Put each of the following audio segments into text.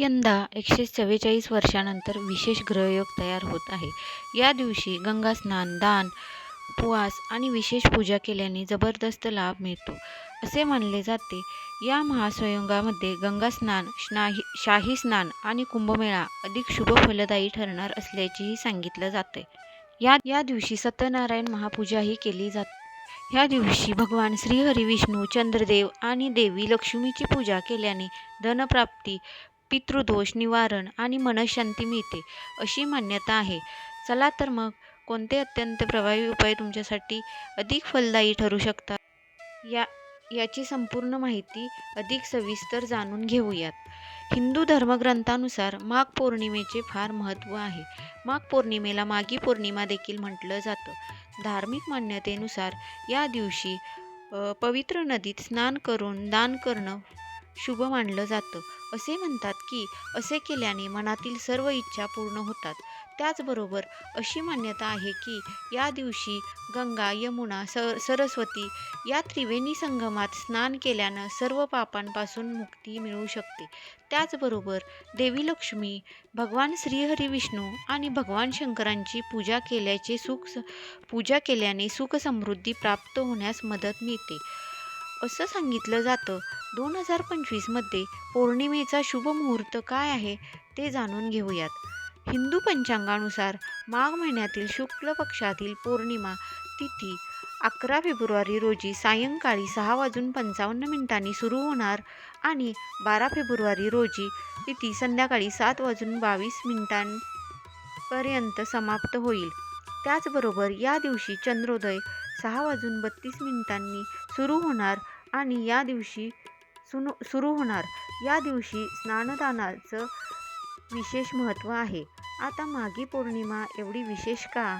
यंदा एकशे चव्वेचाळीस वर्षानंतर विशेष ग्रहयोग तयार होत आहे. या दिवशी गंगास्नान, दान, उपवास आणि विशेष पूजा केल्याने जबरदस्त लाभ मिळतो, असे मानले जाते. या महासंयोगामध्ये गंगास्नान, शाही स्नान आणि कुंभमेळा अधिक शुभ फलदायी ठरणार असल्याचेही सांगितलं जाते या या दिवशी सत्यनारायण महापूजाही केली जाते. या दिवशी भगवान श्रीहरी, विष्णू, चंद्रदेव आणि देवी लक्ष्मीची पूजा केल्याने धनप्राप्ती, पितृदोष निवारण आणि मनःशांती मिळते, अशी मान्यता आहे. चला तर मग कोणते अत्यंत प्रभावी उपाय तुमच्यासाठी अधिक फलदायी ठरू शकतात, या याची संपूर्ण माहिती अधिक सविस्तर जाणून घेऊयात. हिंदू धर्मग्रंथानुसार माघ पौर्णिमेचे फार महत्त्व आहे. माघ पौर्णिमेला मागी पौर्णिमा देखील म्हटलं जातं. धार्मिक मान्यतेनुसार या दिवशी पवित्र नदीत स्नान करून दान करणं शुभ मानलं जातं. असे म्हणतात की असे केल्याने मनातील सर्व इच्छा पूर्ण होतात. त्याचबरोबर अशी मान्यता आहे की या दिवशी गंगा, यमुना, स सरस्वती या त्रिवेणी संगमात स्नान केल्यानं सर्व पापांपासून मुक्ती मिळू शकते. त्याचबरोबर देवी लक्ष्मी, भगवान श्रीहरी-विष्णू आणि भगवान शंकरांची पूजा केल्याने सुख-समृद्धी प्राप्त होण्यास मदत मिळते, असं सांगितलं जातं. दोन हजार पंचवीसमध्ये पौर्णिमेचा शुभ मुहूर्त काय आहे ते जाणून घेऊयात. हिंदू पंचांगानुसार माघ महिन्यातील शुक्ल पक्षातील पौर्णिमा तिथी अकरा फेब्रुवारी रोजी सायंकाळी सहा वाजून पंचावन्न मिनिटांनी सुरू होणार आणि बारा फेब्रुवारी रोजी तिथी संध्याकाळी सात वाजून बावीस मिनिटांपर्यंत समाप्त होईल. त्याचबरोबर या दिवशी चंद्रोदय सहा वाजून बत्तीस मिनिटांनी सुरू होणार आणि या दिवशी सुनो सुरू होणार या दिवशी स्नानदानाचं विशेष महत्त्व आहे. आता माघी पौर्णिमा एवढी विशेष का?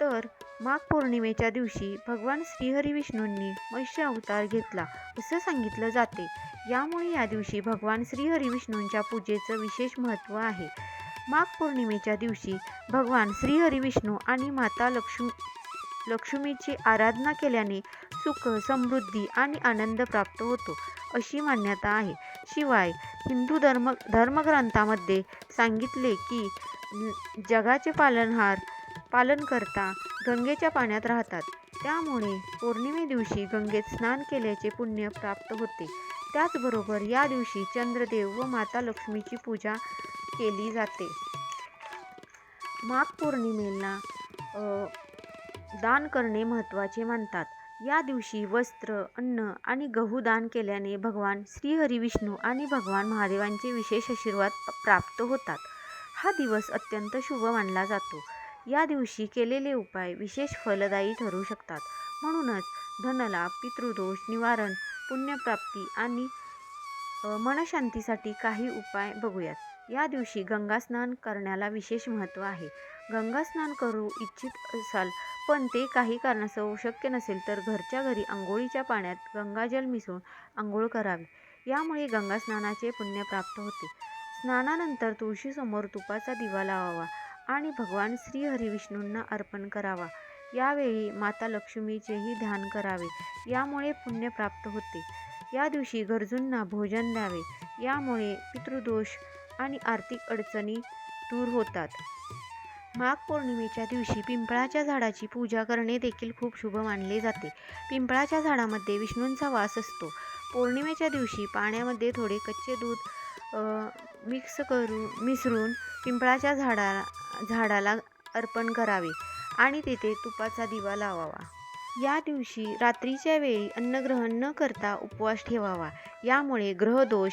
तर माघ पौर्णिमेच्या दिवशी भगवान श्रीहरी-विष्णूंनी मत्स्य अवतार घेतला, असं सांगितलं जाते यामुळे या दिवशी भगवान श्रीहरी-विष्णूंच्या पूजेचं विशेष महत्त्व आहे. माघ पौर्णिमेच्या दिवशी भगवान श्रीहरी-विष्णू आणि माता लक्ष्मी लक्ष्मीची आराधना केल्याने सुख, समृद्धी आणि आनंद प्राप्त होतो, अशी मान्यता आहे. शिवाय हिंदू धर्म धर्मग्रंथामध्ये सांगितले की जगाचे पालनहार पालनकर्ता गंगेच्या पाण्यात राहतात, त्यामुळे पौर्णिमे दिवशी गंगेत स्नान केल्याचे पुण्य प्राप्त होते. त्याचबरोबर या दिवशी चंद्रदेव व माता लक्ष्मीची पूजा केली जाते. माघ पौर्णिमेला दान करणे महत्त्वाचे मानतात. या दिवशी वस्त्र, अन्न आणि गहू दान केल्याने भगवान श्रीहरी-विष्णू आणि भगवान महादेवांचे विशेष आशीर्वाद प्राप्त होतात. हा दिवस अत्यंत शुभ मानला जातो. या दिवशी केलेले उपाय विशेष फलदायी ठरू शकतात. म्हणूनच धनलाभ, पितृदोष निवारण, पुण्यप्राप्ती आणि मनःशांतीसाठी काही उपाय बघूयात. या दिवशी गंगास्नान करण्याला विशेष महत्त्व आहे. गंगास्नान करू इच्छित असाल पण ते काही कारणास्तव शक्य नसेल तर घरच्या घरी आंघोळीच्या पाण्यात गंगाजल मिसळून आंघोळ करावी. यामुळे गंगास्नानाचे पुण्य प्राप्त होते. स्नानानंतर तुळशीसमोर तुपाचा दिवा लावावा आणि भगवान श्रीहरिविष्णूंना अर्पण करावा. यावेळी माता लक्ष्मीचेही ध्यान करावे, यामुळे पुण्य प्राप्त होते. या दिवशी गरजूंना भोजन द्यावे, यामुळे पितृदोष आणि आर्थिक अडचणी दूर होतात. माघ पौर्णिमेच्या दिवशी पिंपळाच्या झाडाची पूजा करणे देखील खूप शुभ मानले जाते. पिंपळाच्या झाडामध्ये विष्णूंचा वास असतो. पौर्णिमेच्या दिवशी पाण्यामध्ये थोडे कच्चे दूध मिसळून पिंपळाच्या झाडाला अर्पण करावे आणि तिथे तुपाचा दिवा लावावा. या दिवशी रात्रीच्या वेळी अन्नग्रहण न करता उपवास ठेवावा, यामुळे ग्रहदोष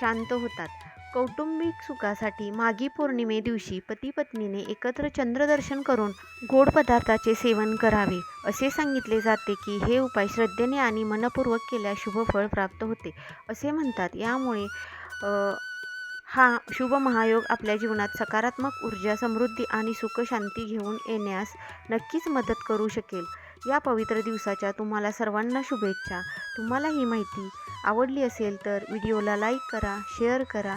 शांत होतात. कौटुंबिक सुखासाठी माघी पौर्णिमेदिवशी पती-पत्नीने एकत्र चंद्रदर्शन करून गोड पदार्थाचे सेवन करावे. असे सांगितले जाते की हे उपाय श्रद्धेने आणि मनपूर्वक केल्यास शुभफळ प्राप्त होते, असे म्हणतात. यामुळे हा शुभ महायोग आपल्या जीवनात सकारात्मक ऊर्जा, समृद्धी आणि सुखशांती घेऊन येण्यास नक्कीच मदत करू शकेल. या पवित्र दिवसाच्या तुम्हाला सर्वांना शुभेच्छा. तुम्हाला ही माहिती आवडली असेल तर व्हिडिओला लाईक करा, शेअर करा